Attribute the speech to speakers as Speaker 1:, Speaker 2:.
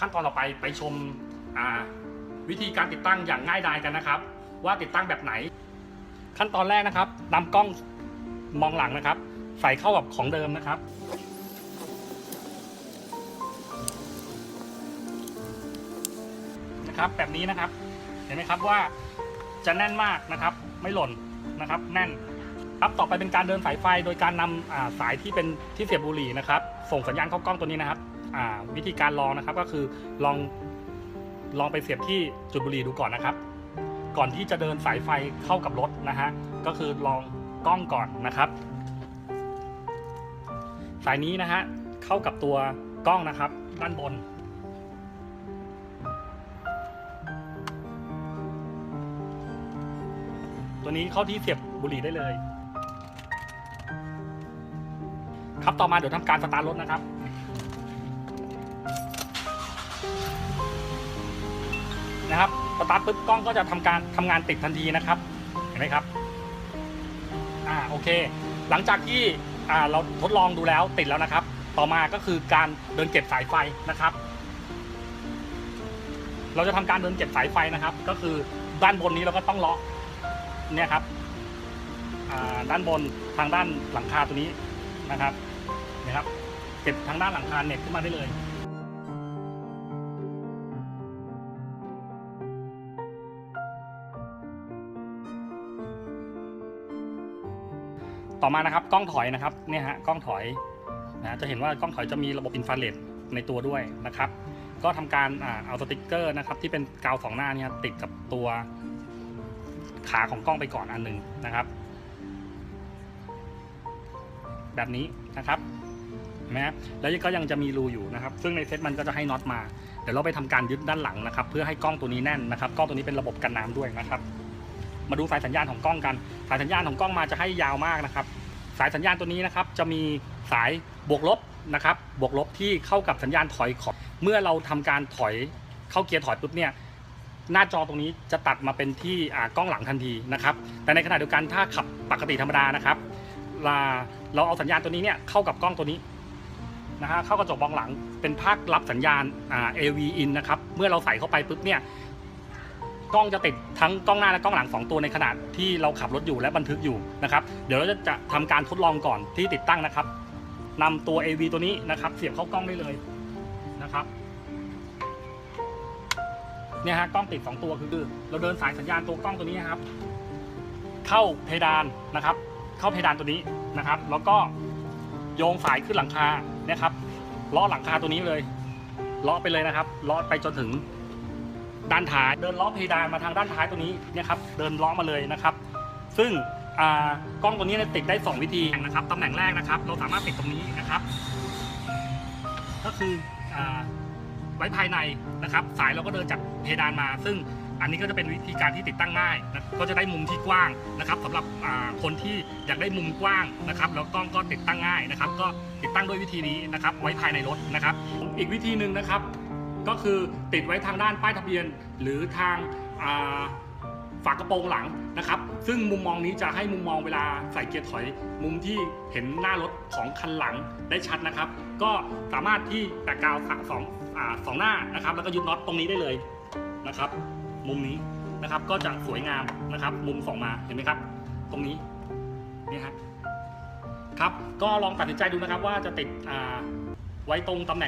Speaker 1: ขั้นตอนต่อไปไปชมวิธีการติดตั้งอย่างง่ายดายกันนะครับ ว่าติดตั้งแบบไหน ขั้นตอนแรกนะครับนำกล้องมองหลังนะครับ ใส่เข้ากับของเดิมนะครับนะครับแบบนี้นะครับเห็นไหมครับว่าจะแน่นมากนะครับ ไม่หล่นนะครับ แน่นครับต่อไปเป็นการเดินสายไฟโดยการนำาสายที่เป็นที่เสียบบุหรี่นะครับ ส่งสัญญาณเข้ากล้องตัวนี้นะครับ วิธีการลองนะครับก็คือลองลองไปเสียบที่จุดบุหรี่ดูก่อนนะครับ ก่อนที่จะเดินสายไฟเข้ากับรถนะฮะก็คือลองกล้องก่อนนะครับ สายนี้นะฮะเข้ากับตัวกล้องนะครับ ด้านบน ตัวนี้เข้าที่เสียบบุหรี่ได้เลย ครับต่อมาเดี๋ยวทำการสตาร์ทรถนะครับ สตาร์ทปุ๊บกล้องก็จะทำการทำงานติดทันทีนะครับ เห็นไหมครับ อ่าโอเค หลังจากที่อ่าเราทดลองดูแล้วติดแล้วนะครับ ต่อมาก็คือการเดินเก็บสายไฟนะครับ เราจะทำการเดินเก็บสายไฟนะครับ ก็คือด้านบนนี้เราก็ต้องล็อกเนี่ยครับอ่าด้านบนทางด้านหลังคาตัวนี้นะครับนะครับ เก็บทางด้านหลังคาเน็ตขึ้นมาได้เลย ต่อมานะครับกล้องถอยนะครับเนี่ยฮะกล้องถอยนะจะเห็นว่ากล้องถอยจะมีระบบอินฟราเรดในตัวด้วยนะครับ ก็ทำการอ่าเอาสติกเกอร์นะครับที่เป็นกาวสองหน้าเนี่ยติดกับตัวขาของกล้องไปก่อนอันหนึ่งนะครับ แบบนี้นะครับนไหมฮะแล้วก็ยังจะมีรูอยู่นะครับ ซึ่งในเซ็ตมันก็จะให้น็อตมา เดี๋ยวเราไปทำการยึดด้านหลังนะครับ เพื่อให้กล้องตัวนี้แน่นนะครับ กล้องตัวนี้เป็นระบบกันน้ำด้วยนะครับ มาดูสายสัญญาณของกล้องกัน สายสัญญาณของกล้องมาจะให้ยาวมากนะครับ สายสัญญาณตัวนี้นะครับจะมีสายบวกลบนะครับบวกลบที่เข้ากับสัญญาณถอยของ เมื่อเราทำการถอยเข้าเกียร์ถอยปุ๊บเนี่ยหน้าจอตรงนี้จะตัดมาเป็นที่กล้องหลังทันทีนะครับแต่ในขณะเดียวกันถ้าขับปกติธรรมดานะครับลาเราเอาสัญญาณตัวนี้เนี่ยเข้ากับกล้องตัวนี้นะฮะเข้ากระจกมองหลังเป็นภาครับสัญญาณ AV in นะครับเมื่อเราใส่เข้าไปปุ๊บเนี่ย กล้องจะติดทั้งกล้องหน้าและกล้องหลัง 2 ตัวในขณะที่เราขับรถอยู่และบันทึกอยู่นะครับ เดี๋ยวเราจะจะทำการทดลองก่อนที่ติดตั้งนะครับนำตัว AV ตัวนี้นะครับ เสียบเข้ากล้องได้เลยนะครับเนี่ยฮะกล้องติด 2 ตัวคือเราเดินสายสัญญาณตัวกล้องตัวนี้นะครับ เข้าเพดานนะครับ เข้าเพดานตัวนี้นะครับ แล้วก็โยงสายขึ้นหลังคาเนี่ยครับล้อหลังคาตัวนี้เลยล้อไปเลยนะครับล้อไปจนถึง ด้านท้าย เดินล้อเพดานมาทางด้านท้ายตัวนี้เนี่ยครับ เดินล้อมาเลยนะครับ ซึ่งกล้องตัวนี้ติดได้ 2 วิธีนะครับตำแหน่งแรกนะครับ เราสามารถติดตรงนี้นะครับ ก็คืออไว้ภายในนะครับ สายเราก็เดินจากเพดานมา ซึ่งอันนี้ก็จะเป็นวิธีการที่ติดตั้งง่ายนะก็จะได้มุมที่กว้างนะครับสำหรับคนที่อยากได้มุมกว้างนะครับ แล้วกล้องก็ติดตั้งง่ายนะครับ ก็ติดตั้งด้วยวิธีนี้นะครับ ไว้ภายในรถนะครับ อีกวิธีหนึ่งนะครับ ก็คือติดไว้ทางด้านป้ายทะเบียน หรือทางาฝากระโปรงหลังนะครับ ซึ่งมุมมองนี้จะให้มุมมองเวลาใส่เกียร์ถอย มุมที่เห็นหน้ารถของคันหลังได้ชัดนะครับ ก็สามารถที่แปะกาวสองอสองหน้านะครับ แล้วก็ยึดน็อตตรงนี้ได้เลยนะครับ มุมนี้นะครับก็จะสวยงามนะครับ มุมสองมาเห็นไหมครับ ตรงนี้นี่ฮะครับ ก็ลองตัดสินใจดูนะครับว่าจะติดไว้ตรงตำแหน่ง